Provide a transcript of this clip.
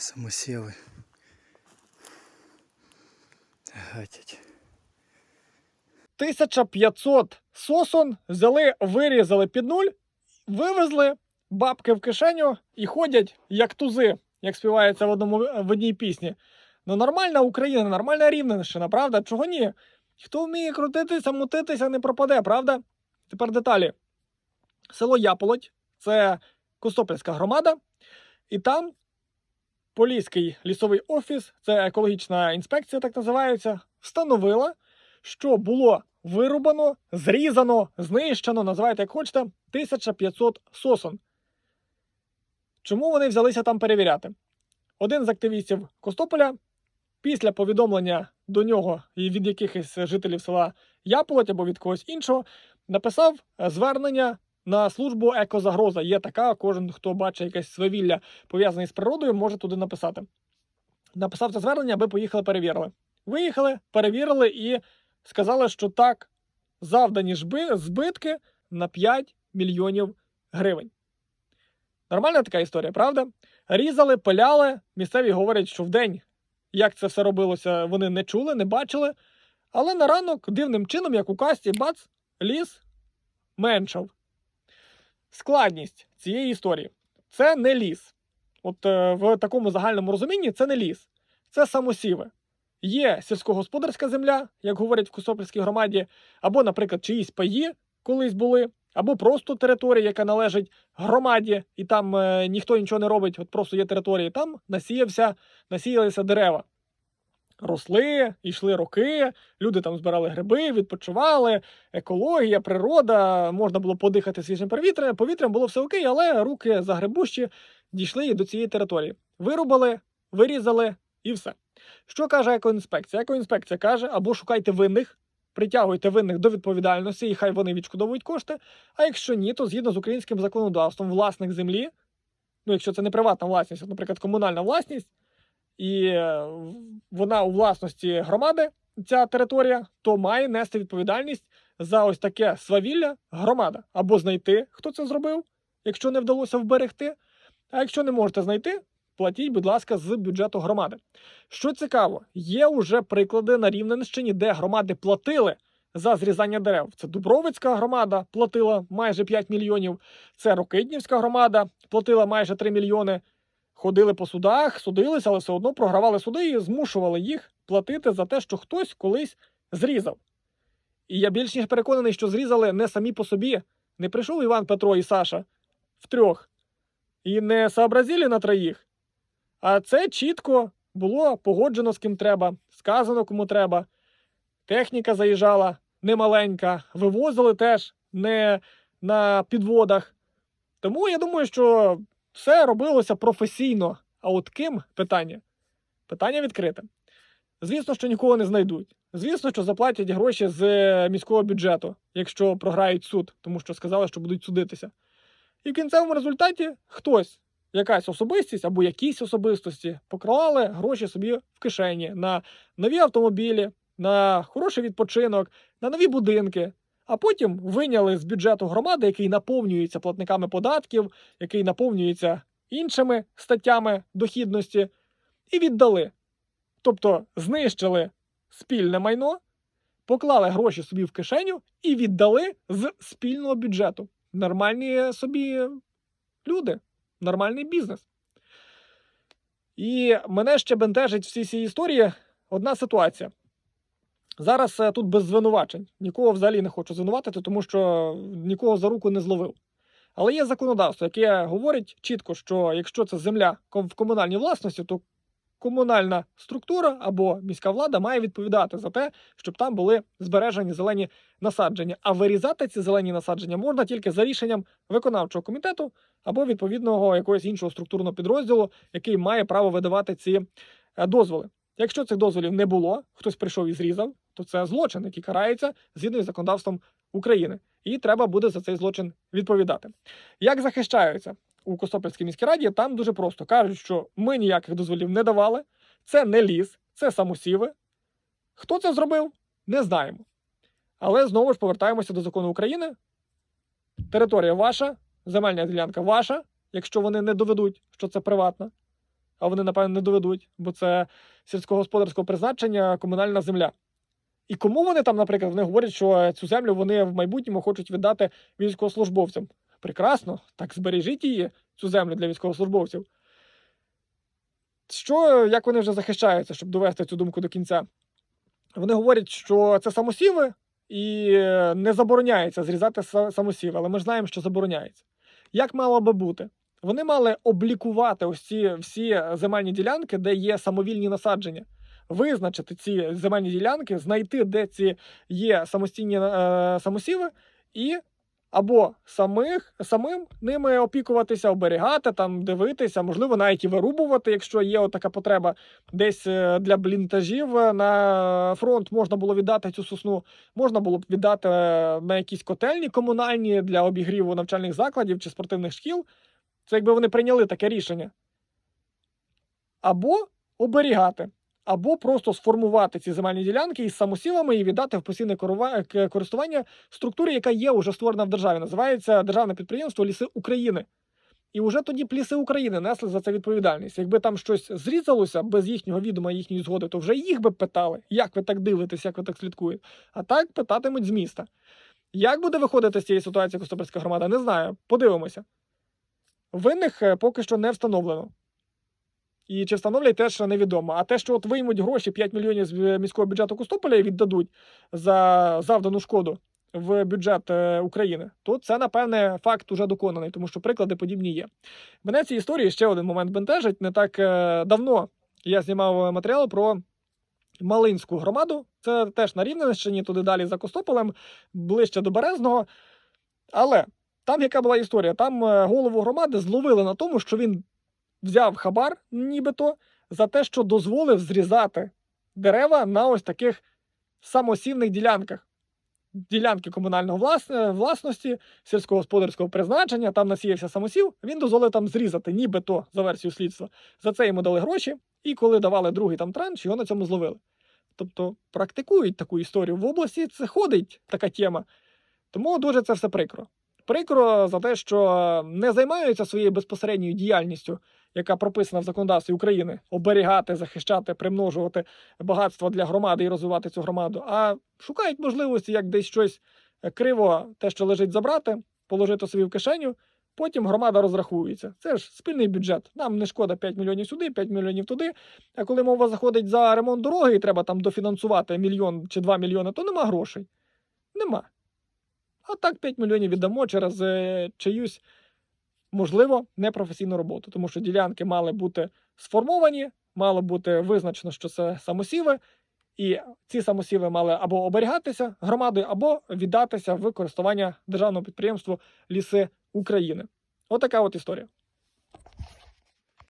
самосіли. Гатять. 1500 сосон взяли, вирізали під нуль, вивезли бабки в кишеню і ходять як тузи, як співається в одному в одній пісні. Ну, нормальна Україна, нормальна Рівненщина, правда? Чого ні? Хто вміє крутитися, мутитися, не пропаде, правда? Тепер деталі. Село Яполоть це Костопільська громада, і там Поліський лісовий офіс, це екологічна інспекція, так називається, встановила, що було вирубано, зрізано, знищено, називайте як хочете, 1500 сосон. Чому вони взялися там перевіряти? Один з активістів Костополя після повідомлення до нього і від якихось жителів села Яполоть або від когось іншого написав е, звернення на службу екозагроза. Є така, кожен, хто бачить якесь свавілля пов'язане з природою, може туди написати. Написав це звернення, аби поїхали перевірили. Виїхали, перевірили і сказали, що так, завдані жби- збитки на 5 мільйонів гривень. Нормальна така історія, правда? Різали, пиляли. Місцеві говорять, що вдень, як це все робилося, вони не чули, не бачили. Але на ранок дивним чином, як у касті, бац, ліс меншав. Складність цієї історії це не ліс. От е, в такому загальному розумінні це не ліс, це самосіви. Є сільськогосподарська земля, як говорять в Косопільській громаді, або, наприклад, чиїсь паї колись були, або просто територія, яка належить громаді, і там е, ніхто нічого не робить, от просто є територія, там насіявся, насіялися дерева. Росли, йшли роки, люди там збирали гриби, відпочивали, екологія, природа, можна було подихати свіжим повітрям, повітрям було все окей, але руки загребущі дійшли і до цієї території. Вирубали, вирізали і все. Що каже екоінспекція? Екоінспекція каже: або шукайте винних, притягуйте винних до відповідальності, і хай вони відшкодовують кошти. А якщо ні, то згідно з українським законодавством, власник землі, ну якщо це не приватна власність, от, наприклад, комунальна власність, і е, вона у власності громади, ця територія, то має нести відповідальність за ось таке свавілля громада. Або знайти, хто це зробив, якщо не вдалося вберегти. А якщо не можете знайти, платіть, будь ласка, з бюджету громади. Що цікаво, є вже приклади на Рівненщині, де громади платили за зрізання дерев. Це Дубровицька громада платила майже 5 мільйонів. Це Рокитнівська громада платила майже 3 мільйони. Ходили по судах, судилися, але все одно програвали суди і змушували їх платити за те, що хтось колись зрізав. І я більш ніж переконаний, що зрізали не самі по собі. Не прийшов Іван Петро і Саша втрьох і не сообразили на троїх. А це чітко було погоджено з ким треба, сказано кому треба. Техніка заїжджала немаленька, вивозили теж не на підводах. Тому я думаю, що все робилося професійно. А от ким питання? Питання відкрите. Звісно, що нікого не знайдуть. Звісно, що заплатять гроші з е, міського бюджету, якщо програють суд, тому що сказали, що будуть судитися. І в кінцевому результаті хтось, якась особистість або якісь особистості, поклали гроші собі в кишені на нові автомобілі, на хороший відпочинок, на нові будинки. А потім виняли з бюджету громади, який наповнюється платниками податків, який наповнюється іншими статтями дохідності, і віддали. Тобто знищили спільне майно, поклали гроші собі в кишеню і віддали з спільного бюджету. Нормальні собі люди, нормальний бізнес. І мене ще бентежить всі ці історії одна ситуація. Зараз е, тут без звинувачень. Нікого взагалі не хочу звинуватити, тому що нікого за руку не зловив. Але є законодавство, яке говорить чітко, що якщо це земля в комунальній власності, то комунальна структура або міська влада має відповідати за те, щоб там були збережені зелені насадження. А вирізати ці зелені насадження можна тільки за рішенням виконавчого комітету або відповідного якогось іншого структурного підрозділу, який має право видавати ці е, дозволи. Якщо цих дозволів не було, хтось прийшов і зрізав, то це злочин, який карається згідно із законодавством України, і треба буде за цей злочин відповідати. Як захищаються у Костопільській міській раді? Там дуже просто кажуть, що ми ніяких дозволів не давали, це не ліс, це самосіви. Хто це зробив, не знаємо. Але знову ж повертаємося до закону України. Територія ваша, земельна ділянка ваша, якщо вони не доведуть, що це приватна. а вони, напевно, не доведуть, бо це сільськогосподарського призначення комунальна земля. І кому вони там, наприклад, вони говорять, що цю землю вони в майбутньому хочуть віддати військовослужбовцям. Прекрасно, так збережіть її, цю землю для військовослужбовців. Що, як вони вже захищаються, щоб довести цю думку до кінця? Вони говорять, що це самосіви, і е, не забороняється зрізати са- самосів, але ми ж знаємо, що забороняється. Як мало би бути? Вони мали облікувати ось ці всі земельні ділянки, де є самовільні насадження, визначити ці земельні ділянки, знайти, де ці є самостійні е, самосіви, і або самих самим ними опікуватися, оберігати, там дивитися, можливо, навіть і вирубувати, якщо є така потреба. Десь е, для блінтажів е, на фронт можна було віддати цю сосну, можна було б віддати е, на якісь котельні комунальні для обігріву навчальних закладів чи спортивних шкіл. Це якби вони прийняли таке рішення. Або оберігати, або просто сформувати ці земельні ділянки із самосілами і віддати в постійне користування структурі, яка є вже створена в державі. Називається Державне підприємство Ліси України. І вже тоді б ліси України несли за це відповідальність. Якби там щось зрізалося без їхнього відома, їхньої згоди, то вже їх би питали, як ви так дивитесь, як ви так слідкуєте. А так питатимуть з міста. Як буде виходити з цієї ситуації Костопільська громада, не знаю. Подивимося. Винних е, поки що не встановлено. І чи встановлять теж невідомо. А те, що от виймуть гроші 5 мільйонів з е, міського бюджету Костополя і віддадуть за завдану шкоду в бюджет е, України, то це, напевне, факт уже доконаний, тому що приклади подібні є. Мене цій історії ще один момент бентежить. Не так е, давно я знімав матеріал про Малинську громаду. Це теж на Рівненщині, туди далі за Костополем, ближче до Березного. Але там яка була історія? Там голову громади зловили на тому, що він взяв хабар, нібито, за те, що дозволив зрізати дерева на ось таких самосівних ділянках. Ділянки комунального влас- власності, сільськогосподарського призначення, там насіявся самосів, він дозволив там зрізати, нібито за версією слідства. За це йому дали гроші, і коли давали другий там транш, його на цьому зловили. Тобто практикують таку історію. В області це ходить така тема. Тому дуже це все прикро. Прикро за те, що не займаються своєю безпосередньою діяльністю, яка прописана в законодавстві України, оберігати, захищати, примножувати багатство для громади і розвивати цю громаду, а шукають можливості, як десь щось криво, те, що лежить, забрати, положити собі в кишеню. Потім громада розрахується. Це ж спільний бюджет. Нам не шкода 5 мільйонів сюди, 5 мільйонів туди. А коли мова заходить за ремонт дороги і треба там дофінансувати мільйон чи 2 мільйони, то нема грошей. Нема. А так 5 мільйонів віддамо через е, чиюсь, можливо, непрофесійну роботу, тому що ділянки мали бути сформовані, мало бути визначено, що це самосіви, і ці самосіви мали або оберігатися громадою, або віддатися в користування державному підприємству Ліси України. Отака от історія.